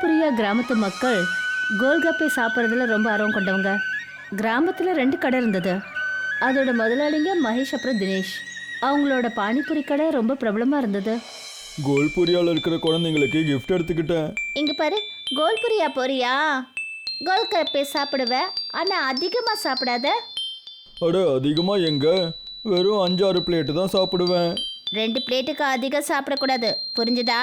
கோல்புரியா கிராமத்து மக்கள் கோல்கப்பை சாப்பிட்றதுல ரொம்ப ஆர்வம் கொண்டவங்க. கிராமத்தில் ரெண்டு கடை இருந்தது. அதோட முதலாளிங்க மகேஷ் அப்புறம் தினேஷ். அவங்களோட பானிபூரி கடை ரொம்ப பிரபலமாக இருந்தது. கோல்பூரியாவில் இருக்கிற குழந்தைங்களுக்கு gift எடுத்துக்கிட்டேன். இங்கே பாரு கோல்புரியா போறியா? கோல்கப்பை சாப்பிடுவேன் ஆனால் அதிகமாக சாப்பிடாத? அட அதிகமாக எங்க? வெறும் அஞ்சாறு பிளேட்டு தான் சாப்பிடுவேன். ரெண்டு பிளேட்டுக்கு அதிகம் சாப்பிடக்கூடாது. புரிஞ்சுதா?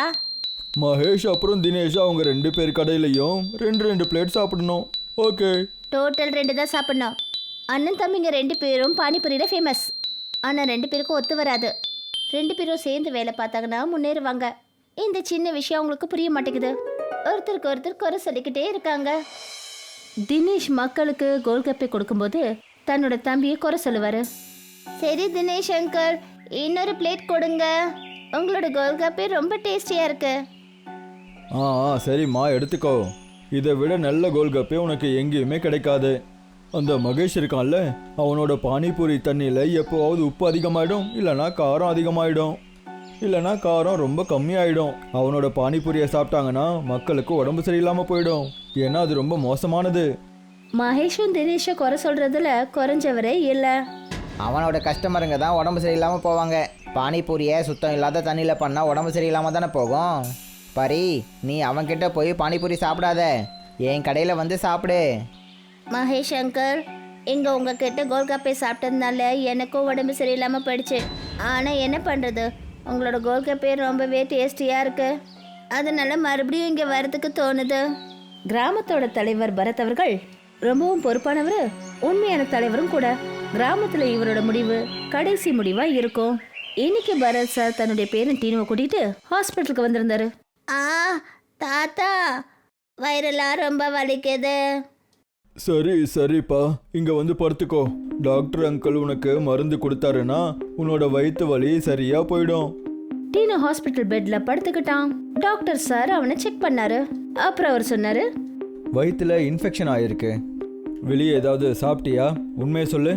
மகேஷ் அப்புறம் தினேஷ் அவங்க ரெண்டு பேர் கடையிலையும் ரெண்டு ரெண்டு பிளேட் சாப்பிடணும். ஓகே. டோட்டல் ரெண்டு தான் சாப்பிட்ணும். அண்ணன் தம்பிங்க ரெண்டு பேரும் பானிபூரியில் ஃபேமஸ் ஆனால் ரெண்டு பேருக்கும் ஒத்து வராது. ரெண்டு பேரும் சேர்ந்து வேலை பார்த்தாங்கன்னா முன்னேறுவாங்க. இந்த சின்ன விஷயம் அவங்களுக்கு புரிய மாட்டேங்குது. ஒருத்தருக்கு ஒருத்தர் குறை சொல்லிக்கிட்டே இருக்காங்க. தினேஷ் மக்களுக்கு கோல்கப்பை கொடுக்கும்போது தன்னோட தம்பியை குறை சொல்லுவார். சரி தினேஷ் அங்கிள் இன்னொரு பிளேட் கொடுங்க. உங்களோட கோல்கப்பை ரொம்ப டேஸ்டியாக இருக்குது ஆ ஆ சரிம்மா எடுத்துக்கோ. இதை விட நல்ல கோல்கப்பே உனக்கு எங்கேயுமே கிடைக்காது. அந்த மகேஷ் இருக்கான்ல அவனோட பானிபூரி தண்ணியில் எப்போவாவது உப்பு அதிகமாயிடும் இல்லைனா காரம் அதிகமாயிடும். இல்லைனா காரம் ரொம்ப கம்மியாயிடும். அவனோட பானிபூரியை சாப்பிட்டாங்கன்னா மக்களுக்கு உடம்பு சரியில்லாமல் போயிடும். ஏன்னா அது ரொம்ப மோசமானது. மகேஷும் தினேஷும் குறை சொல்றதுல குறைஞ்சவரே இல்லை. அவனோட கஸ்டமருங்க தான் உடம்பு சரியில்லாமல் போவாங்க. பானிபூரியை சுத்தம் இல்லாத தண்ணியில் பண்ணால் உடம்பு சரியில்லாமல் தானே போகும்? பரி நீ அவன்கிட்ட போய் பானிபூரி சாப்பிடாத. என் கடையில் வந்து சாப்பிடு. மகேஷ் அங்கிள் இங்கே உங்ககிட்ட கோல்கப்பை சாப்பிட்டதுனால எனக்கும் உடம்பு சரியில்லாமல் போயிடுச்சு. ஆனால் என்ன பண்ணுறது உங்களோட கோல்கப்பை ரொம்பவே டேஸ்டியாக இருக்கு. அதனால மறுபடியும் இங்கே வரதுக்கு தோணுது. கிராமத்தோட தலைவர் பரத் அவர்கள் ரொம்பவும் பொறுப்பானவர். உண்மையான தலைவரும் கூட. கிராமத்தில் இவரோட முடிவு கடைசி முடிவாக இருக்கும். இன்னைக்கு பரத் சார் தன்னுடைய பேரன் டீனுவை கூட்டிட்டு ஹாஸ்பிட்டலுக்கு வந்திருந்தாரு. ஆ தாத்தா வயிறெல்லாம் ரொம்ப வலிக்குது. சரி சரிப்பா. இங்கே வந்து படுத்துக்கோ. டாக்டர் அங்கிள் உனக்கு மருந்து கொடுத்தாருன்னா உன்னோட வயிற்று வலி சரியாக போயிடும். டீனு ஹாஸ்பிட்டல் பெட்ல படுத்துக்கிட்டான். டாக்டர் சார் அவனை செக் பண்ணாரு. அப்புறம் அவர் சொன்னாரு வயிற்றுல இன்ஃபெக்ஷன் ஆயிருக்கு. வெளியே ஏதாவது சாப்பிட்டியா? உண்மையை சொல்லு.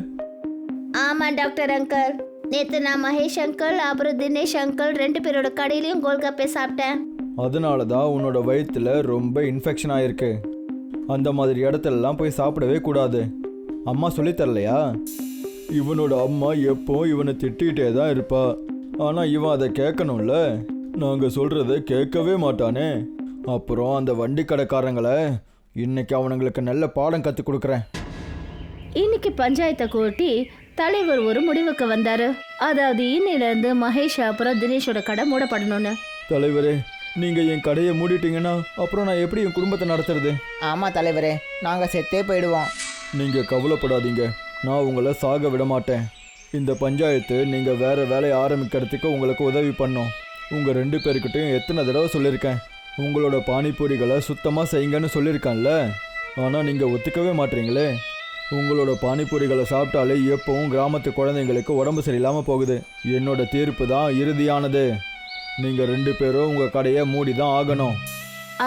ஆமா டாக்டர் அங்கிள். நேத்து நான் மகேஷ் அங்கிள் அப்புறம் தினேஷ் அங்கிள் ரெண்டு பேரோட கடையிலயும் கோல்கப்பே சாப்பிட்டேன். அதனால தான் உன்னோட வயிற்றுல ரொம்ப இன்ஃபெக்ஷன் ஆயிருக்கு. அந்த மாதிரி இடத்துலலாம் போய் சாப்பிடவே கூடாது. அம்மா சொல்லித் தரலையா? இவனோட அம்மா எப்போ இவனை திட்டிகிட்டே தான் இருப்பா. ஆனால் இவன் அதை கேட்கணும்ல? நாங்கள் சொல்கிறத கேட்கவே மாட்டானே. அப்புறம் அந்த வண்டி கடைக்காரங்களை இன்னைக்கு அவனுங்களுக்கு நல்ல பாடம் கற்றுக் கொடுக்குறேன். இன்னைக்கு பஞ்சாயத்தை கூட்டி தலைவர் ஒரு முடிவுக்கு வந்தாரு. அதாவது இன்னையில இருந்து மகேஷ் அப்புறம் தினேஷோட கடை மூடப்படணும்னு. தலைவரே நீங்கள் என் கடையை மூடிட்டீங்கன்னா அப்புறம் நான் எப்படி என் குடும்பத்தை நடத்துறது? ஆமாம் தலைவரே நாங்கள் செத்தே போயிடுவோம். நீங்கள் கவலைப்படாதீங்க. நான் உங்களை சாக விட மாட்டேன். இந்த பஞ்சாயத்து நீங்கள் வேற வேலையை ஆரம்பிக்கிறதுக்கு உங்களுக்கு உதவி பண்ணும். உங்கள் ரெண்டு பேர்கிட்டையும் எத்தனை தடவை சொல்லியிருக்கேன். உங்களோட பானிபூரிகளை சுத்தமாக செய்யுங்கன்னு சொல்லியிருக்கேன்ல. ஆனால் நீங்கள் ஒத்துக்கவே மாட்டீங்களே. உங்களோட பானிபூரிகளை சாப்பிட்டாலே எப்பவும் கிராமத்து குழந்தைங்களுக்கு உடம்பு சரியில்லாமல் போகுது. என்னோட தீர்ப்பு தான் இறுதியானது. நீங்கள் ரெண்டு பேரும் உங்கள் கடையை மூடி தான் ஆகணும்.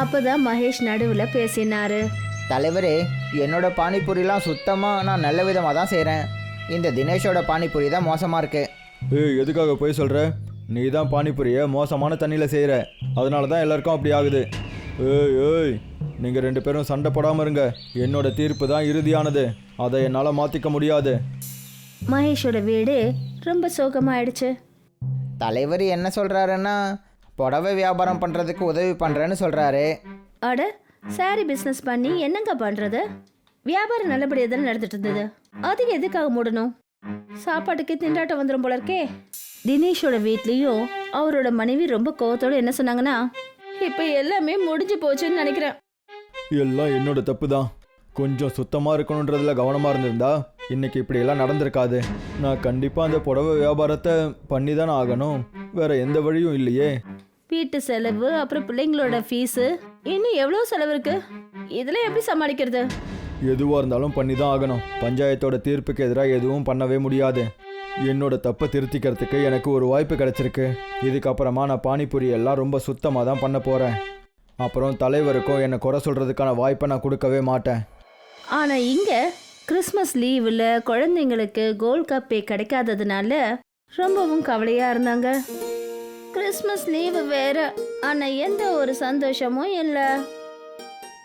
அப்பதான் மகேஷ் நடுவுல பேசினாரு. தலைவரே என்னோட பானிபூரிலாம் சுத்தமாக நான் நல்ல விதமாக தான் செய்கிறேன் இந்த தினேஷோட பானிபூரி தான் மோசமாக இருக்குது ஏய் எதுக்காக போய் சொல்கிற நீ தான் பானிபூரியை மோசமான தண்ணியில் செய்கிற அதனால தான் எல்லாருக்கும் அப்படி ஆகுது. ஏய் ஏய் நீங்கள் ரெண்டு பேரும் சண்டை போடாமல் இருங்க. என்னோட தீர்ப்பு தான் இறுதியானது. அதை என்னால் மாற்றிக்க முடியாது. மகேஷோட வீடு ரொம்ப சோகமாயிடுச்சு. தலைவர் என்ன சொல்கிறாருன்னா புடவை வியாபாரம் பண்ணுறதுக்கு உதவி பண்ணுறேன்னு சொல்கிறாரு அட சாரி பிஸ்னஸ் பண்ணி என்னங்க பண்றது? வியாபாரம் நல்லபடியாக தானே நடந்துட்டு இருந்தது. அதுக்கு எதுக்காக மூடணும்? சாப்பாட்டுக்கு திண்டாட்டம் வந்துடும் போல இருக்கே. தினேஷோட வீட்லேயும் அவரோட மனைவி ரொம்ப கோவத்தோட என்ன சொன்னாங்கன்னா இப்போ எல்லாமே முடிஞ்சு போச்சுன்னு நினைக்கிறேன். எல்லாம் என்னோட தப்பு தான் கொஞ்சம் சுத்தமாக இருக்கணுன்றதுல கவனமாக இருந்திருந்தா இன்னைக்கு இப்படியெல்லாம் நடந்திருக்காது. நான் கண்டிப்பாக அந்த புடவை வியாபாரத்தை பண்ணி தானே ஆகணும். வேற எந்த வழியும் இல்லையே. வீட்டு செலவு அப்புறம் பிள்ளைங்களோட ஃபீஸு இன்னும் எவ்வளோ செலவு இருக்கு? இதெல்லாம் எப்படி சமாளிக்கிறது? எதுவாக இருந்தாலும் பண்ணி தான் ஆகணும். பஞ்சாயத்தோட தீர்ப்புக்கு எதிராக எதுவும் பண்ணவே முடியாது. என்னோட தப்பை திருத்திக்கிறதுக்கு எனக்கு ஒரு வாய்ப்பு கிடைச்சிருக்கு. இதுக்கப்புறமா நான் பானிபூரி எல்லாம் ரொம்ப சுத்தமாக தான் பண்ண போகிறேன் அப்புறம் தலைவருக்கும் என்னை குறை சொல்கிறதுக்கான வாய்ப்பை நான் கொடுக்கவே மாட்டேன். ஆனால் இங்கே கிறிஸ்மஸ் லீவில் குழந்தைங்களுக்கு கோல்ட் கப்பே கிடைக்காததுனால ரொம்பவும் கவலையாக இருந்தாங்க. கிறிஸ்மஸ் லீவு வேற ஆனால் எந்த ஒரு சந்தோஷமும் இல்லை.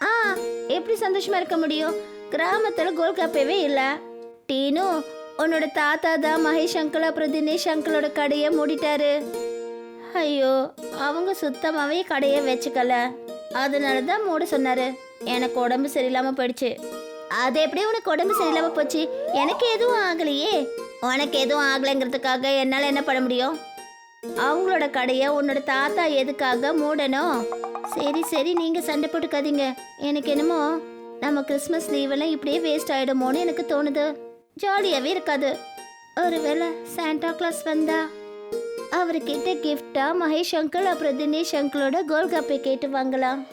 ஆ எப்படி சந்தோஷமா இருக்க முடியும்? கிராமத்துல கோல்காப்பேவே இல்ல. டீனு உன்னோட தாத்தா தான் மகேஷ் அங்கிள் அப்புறம் தினேஷ் அங்கிளோட கடையை மூடிட்டாரு. ஐயோ அவங்க சுத்தமாவே கடையை வச்சுக்கல. அதனால தான் மூட சொன்னாரு. எனக்கு உடம்பு சரியில்லாம போயிடுச்சு. அது எப்படி உனக்கு உடம்பு சரியில்லாம போச்சு? எனக்கு எதுவும் ஆகலையே. உனக்கு எதுவும் ஆகலைங்கிறதுக்காக என்னால் என்ன பண்ண முடியும்? அவங்களோட கடையை உன்னோட தாத்தா எதுக்காக மூடணும் சரி சரி நீங்க சண்டை போட்டுக்காதீங்க. எனக்கு என்னமோ நம்ம கிறிஸ்மஸ் லீவெல்லாம் இப்படியே வேஸ்ட் ஆயிடுமோன்னு எனக்கு தோணுது. ஜாலியாவே இருக்காது. ஒருவேளை சாண்டா கிளாஸ் வந்தா? அவர்கிட்ட கிஃப்டா மகேஷ் அங்கிள் அப்புறம் தினேஷ் அங்கிளோட கோல்காப்பை கேட்டு வாங்கலாம்.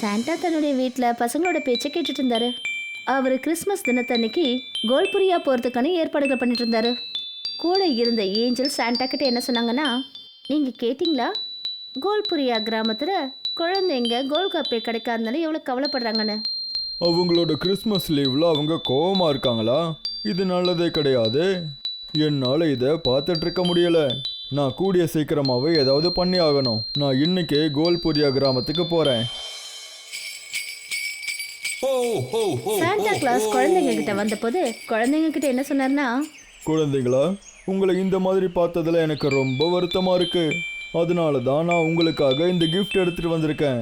சாண்டா தன்னுடைய வீட்டில் பசங்களோட பேச்சை கேட்டுட்டு இருந்தாரு. அவர் கிறிஸ்மஸ் தினத்தன்னைக்கு கோல்புரியா போகிறதுக்கான ஏற்பாடுகள் பண்ணிட்டு இருந்தாரு. கூட இருந்த ஏஞ்சல் சாண்டா கிட்ட என்ன சொன்னாங்கன்னா நீங்கள் கேட்டிங்களா? கோல்புரியா கிராமத்தில் குழந்தைங்க கோல்கப்பே கிடைக்காதனால எவ்வளோ கவலைப்படுறாங்கன்னு. அவங்களோட கிறிஸ்மஸ் லீவில் அவங்க கோவமாக இருக்காங்களா? இது நல்லதே கிடையாது. என்னால் இதை பார்த்துட்டு இருக்க முடியல. நான் கூடிய சீக்கிரமாகவே ஏதாவது பண்ணி ஆகணும். நான் இன்னைக்கே கோல்புரியா கிராமத்துக்கு போகிறேன் சாண்டா கிளாஸ் குழந்தைங்க கிட்ட வந்தபோது குழந்தைங்க கிட்ட என்ன சொன்னார்னா குழந்தைங்களா உங்களை இந்த மாதிரி பார்த்ததுல எனக்கு ரொம்ப வருத்தமாக இருக்குது அதனால தான் நான் உங்களுக்காக இந்த கிஃப்ட் எடுத்துகிட்டு வந்திருக்கேன்.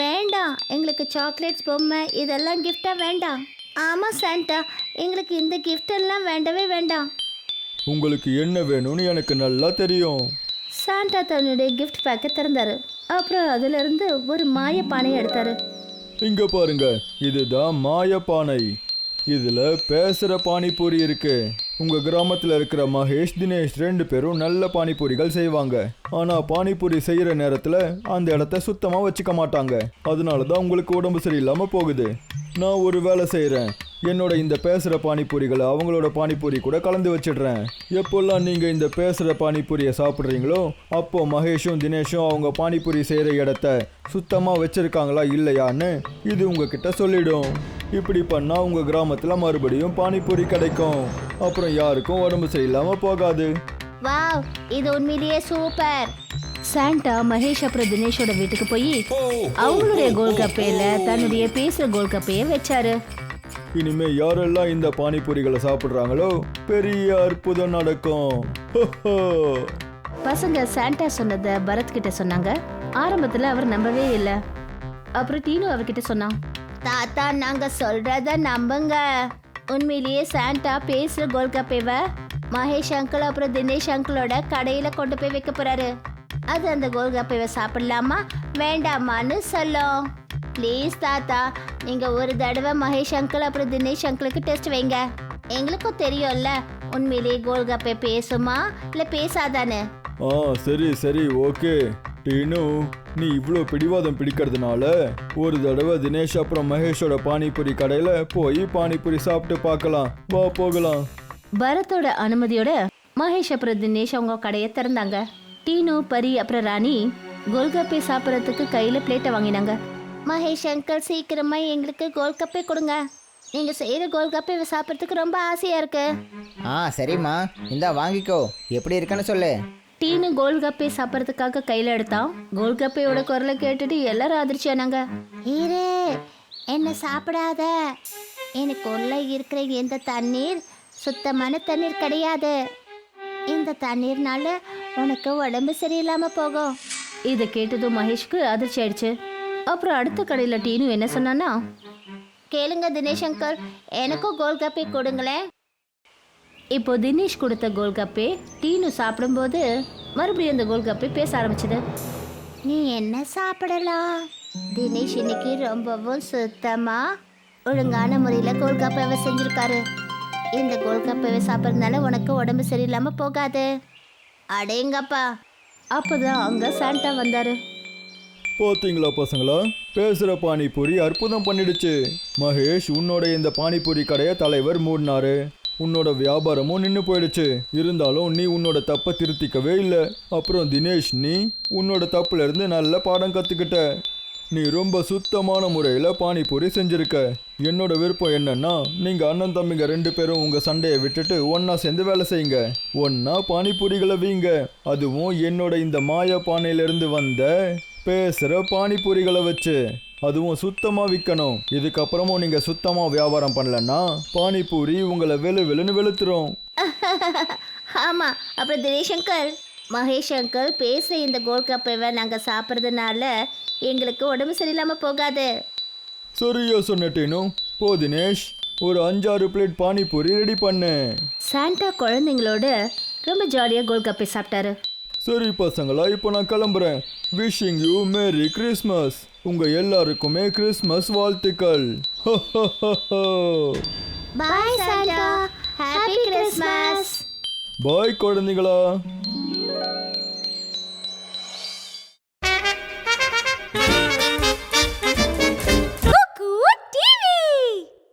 வேண்டாம் எங்களுக்கு சாக்லேட்ஸ் பொம்மை இதெல்லாம் gift-ஆ வேண்டாம். ஆமாம் சாண்டா எங்களுக்கு இந்த gift எல்லாம் வேண்டவே வேண்டாம். உங்களுக்கு என்ன வேணும்னு எனக்கு நல்லா தெரியும். சாண்டா தன்னுடைய gift பேக்கை திறந்தாரு. அப்புறம் அதிலிருந்து ஒரு மாய பானையை எடுத்தாரு. இங்க பாருங்க இதுதான் மாயப்பானை. இதுல பேசுற பானிபூரி இருக்கு. உங்க கிராமத்துல இருக்கிற மகேஷ் தினேஷ் ரெண்டு பேரும் நல்ல பானிபூரிகள் செய்வாங்க. ஆனா பானிபூரி செய்யற நேரத்துல அந்த இடத்த சுத்தமா வச்சுக்க மாட்டாங்க. அதனால தான் உங்களுக்கு உடம்பு சரியில்லாம போகுது. நான் ஒரு வேலை செய்கிறேன் என்னோட இந்த பேசுற பானிபூரிகளை அவங்களோட பானிபூரி கூட கலந்து வச்சிடுறேன். எப்போல்லாம் நீங்க இந்த பேசுற பானிபூரியை சாப்பிட்றீங்களோ அப்போ மகேஷும் தினேஷும் அவங்க பானிபூரி செய்யற இடத்த சுத்தமா வச்சிருக்காங்களா இல்லையான்னு இது உங்ககிட்ட சொல்லிடும். இப்படி பண்ணா உங்க கிராமத்துல மறுபடியும் பானிபூரி கிடைக்கும். அப்புறம் யாருக்கும் உடம்பு சரியில்லாம போகாது. வாவ் இது உண்மையிலேயே சூப்பர். சாண்டா மகேஷ் அப்புறம் தினேஷோட வீட்டுக்கு போய் அவங்களுடைய கோல்கப்பையில தன்னுடைய பேசுற கோல்கப்பைய வச்சாரு. இனிமே யாரெல்லாம் இந்த பானிபூரிகளை சாப்பிட்றாங்களோ பெரிய அற்புதம் நடக்கும். பசங்க சாண்டா சொன்னதை பரத் கிட்ட சொன்னாங்க. ஆரம்பத்துல அவர் நம்பவே இல்ல. அப்புறம் டீனு அவர்கிட்ட சொன்னான். தாத்தா நாங்க சொல்றத நம்புங்க. உண்மையிலேயே சாண்டா பேசுற கோல்கப்பேவ மகேஷ் அங்கிள் அப்புறம் தினேஷ் அங்கிளோட கடையில கொண்டு போய் வைக்க போறாரு. அது அந்த கோல்கப்பேவை சாப்பிடலாமா? வேண்டாமான்னு சொல்லும். ப்ளீஸ் தாத்தா. நீங்க ஒரு தடவை மகேஷ் அங்கிள் அப்புறம் தினேஷ் அங்கிளுக்கு டெஸ்ட் வைங்க. எங்களுக்கும் தெரியும்ல. உண்மையிலேயே கோல்கப்பே பேசுமா? இல்ல பேசாதானே? ஆ சரி சரி ஓகே. டீனு நீ இவ்வளோ பிடிவாதம் பிடிக்கிறதுனால ஒரு தடவை தினேஷ் அப்புறம் மகேஷோட பானிபூரி கடையில் போய் பானிபூரி சாப்பிட்டு பார்க்கலாம். வா போகலாம். பரத்தோட அனுமதியோட மகேஷ் அப்புறம் தினேஷ் அவங்க கடையை திறந்தாங்க. டீனு பரி அப்புறம் ராணி கோல்கப்பே சாப்பிட்றதுக்கு கையில பிளேட்டை வாங்கினாங்க. மகேஷ் அங்கிள் சீக்கிரமா எங்களுக்கு கோல்கப்பே கொடுங்க. நீங்க செய்யற கோல்கப்பே சாப்பிட்றதுக்கு ரொம்ப ஆசையா இருக்கு. ஆ சரிம்மா. இந்தா வாங்கிக்கோ. எப்படி இருக்குன்னு சொல்லு. டீனு கோல்கப்பே சாப்பிட்றதுக்காக கையில எடுத்தான். கோல்கப்பையோட குரலை கேட்டுட்டு எல்லாரும் அதிர்ச்சியானாங்க ஈரே என்ன சாப்பிடாத? எனக்கு உள்ள இருக்கிற எந்த தண்ணீர் சுத்தமான தண்ணீர் கிடையாது. இந்த தண்ணீர்னால உனக்கு உடம்பு சரியில்லாம போகும். இதை கேட்டதும் மகேஷ்க்கு அதிர்ச்சி ஆயிடுச்சு. அப்புறம் அடுத்த கடையில் டீனு என்ன சொன்னான்னா கேளுங்க தினேஷ் அங்கர் எனக்கும் கோல்கப்பே கொடுங்களேன் இப்போ தினேஷ் கொடுத்த கோல்கப்பே டீனு சாப்பிடும்போது மறுபடியும் அந்த கோல்கப்பே பேச ஆரம்பிச்சது. நீ என்ன சாப்பிடலாம்? தினேஷ் இன்னைக்கு ரொம்பவும் சுத்தமா ஒழுங்கான முறையில் கோல்கப்பாவை செஞ்சிருக்காரு. இந்த கோல்கப்பாவை சாப்பிட்றதுனால உனக்கு உடம்பு சரியில்லாமல் போகாது. அடேங்கப்பா. அப்போதான் அங்கே சாண்டா வந்தாரு. பார்த்தீங்களா பசங்களா? பேசுகிற பானிபூரி அற்புதம் பண்ணிடுச்சு. மகேஷ் உன்னோட இந்த பானிபூரி கடையை தலைவர் மூடினாரு. உன்னோட வியாபாரமும் நின்று போயிடுச்சு. இருந்தாலும் நீ உன்னோட தப்பை திருத்திக்கவே இல்லை. அப்புறம் தினேஷ் நீ உன்னோட தப்புலேருந்து நல்ல பாடம் கற்றுக்கிட்ட நீ ரொம்ப சுத்தமான முறையில் பானிபூரி செஞ்சுருக்க. என்னோட விருப்பம் என்னன்னா நீங்கள் அண்ணன் தம்பிங்க ரெண்டு பேரும் உங்கள் சண்டையை விட்டுட்டு ஒன்றா சேர்ந்து வேலை செய்யுங்க. ஒன்றா பானிபூரிகளை வீங்க. அதுவும் என்னோட இந்த மாய பானையிலிருந்து வந்த பேசுகிற பானிபூரிகளை வச்சு அதுவும் சுத்தமாக விற்கணும் இதுக்கப்புறமும் நீங்கள் சுத்தமாக வியாபாரம் பண்ணலன்னா பானிபூரி உங்களை வெளு வெளுன்னு வெளுத்துரும். ஆமா அப்புறம் தினேஷ் அங்கிள் மகேஷ் அங்கிள் பேசுகிற இந்த கோல்ட் கப்பை நாங்கள் சாப்பிட்றதுனால எங்களுக்கு உடம்பு சரியில்லாமல் போகாது. சரியா சொன்னட்டேனு? போ தினேஷ் ஒரு அஞ்சாறு பிளேட் பானிபூரி ரெடி பண்ணு. சாண்டா குழந்தைங்களோட ரொம்ப ஜாலியாக கோல்ட் கப்பை சாப்பிட்டாரு. சரி பசங்களா இப்போ நான் கிளம்புறேன். விஷிங் யூ மேரி கிறிஸ்மஸ் உங்க எல்லாருக்குமே கிறிஸ்மஸ் வாழ்த்துக்கள். Bye Santa happy Christmas bye குழந்தைகளா.